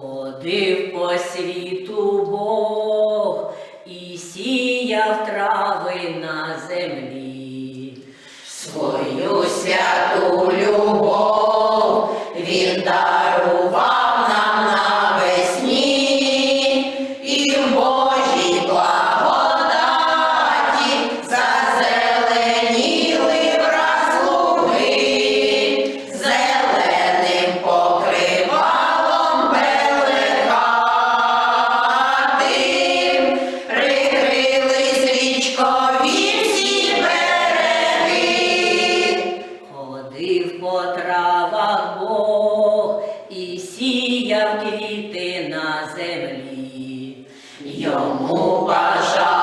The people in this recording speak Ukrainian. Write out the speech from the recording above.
Ходив по світу Бог і сіяв трави на землі. Свою святу любов сіяв квіти на землі, йому бажав.